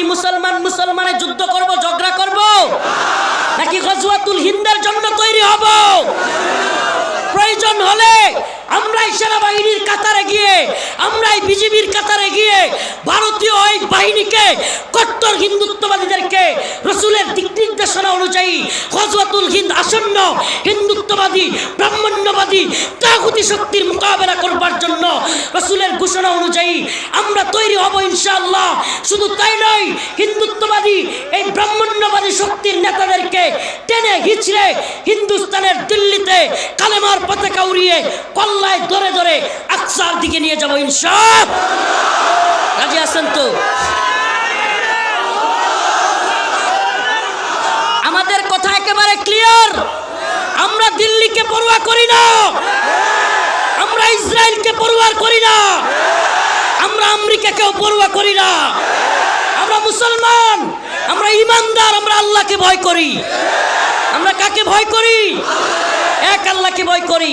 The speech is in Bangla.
কি মুসলমান মুসলমানে যুদ্ধ করব, ঝগড়া করব? নাকি গজওয়াতুল হিন্দের জন্য তৈরি হব? প্রয়োজন হলে আমরাই সেনাবাহিনীর কাতারে গিয়ে, আমরাই বিজিবির কাতারে গিয়ে ভারতীয় এই বাহিনীকে, কট্টর হিন্দুত্ববাদীদেরকে, রসুলের দিক নির্দেশনা অনুযায়ী গজওয়াতুল হিন্দ আসন্ন হিন্দুত্ববাদী, ব্রাহ্মণ্যবাদী, তাগুতি শক্তির মোকাবেলা করবার জন্য রসুলের ঘোষণা অনুযায়ী আমরা ইনশাআল্লাহ। শুধু তাই নয়, হিন্দুত্ববাদী এই ব্রাহ্মণ্যবাদী শক্তির নেতাদেরকে টেনে হিচড়ে হিন্দুস্তানের দিল্লিতে কালেমার পতাকা উড়িয়ে কল্লায় ধরে ধরে আকসার দিকে নিয়ে যাব ইনশাআ রাজি আছেন তো? আমাদের কথা একেবারে ক্লিয়ার আমরা দিল্লিকে পরোয়া করি না। আমরা ইসরায়েলকে পরোয়া করি না পড়ুয়া করি না। আমরা মুসলমান, আমরা ইমানদার, আমরা আল্লাহকে ভয় করি। আমরা কাকে ভয় করি? এক আল্লাহকে ভয় করি।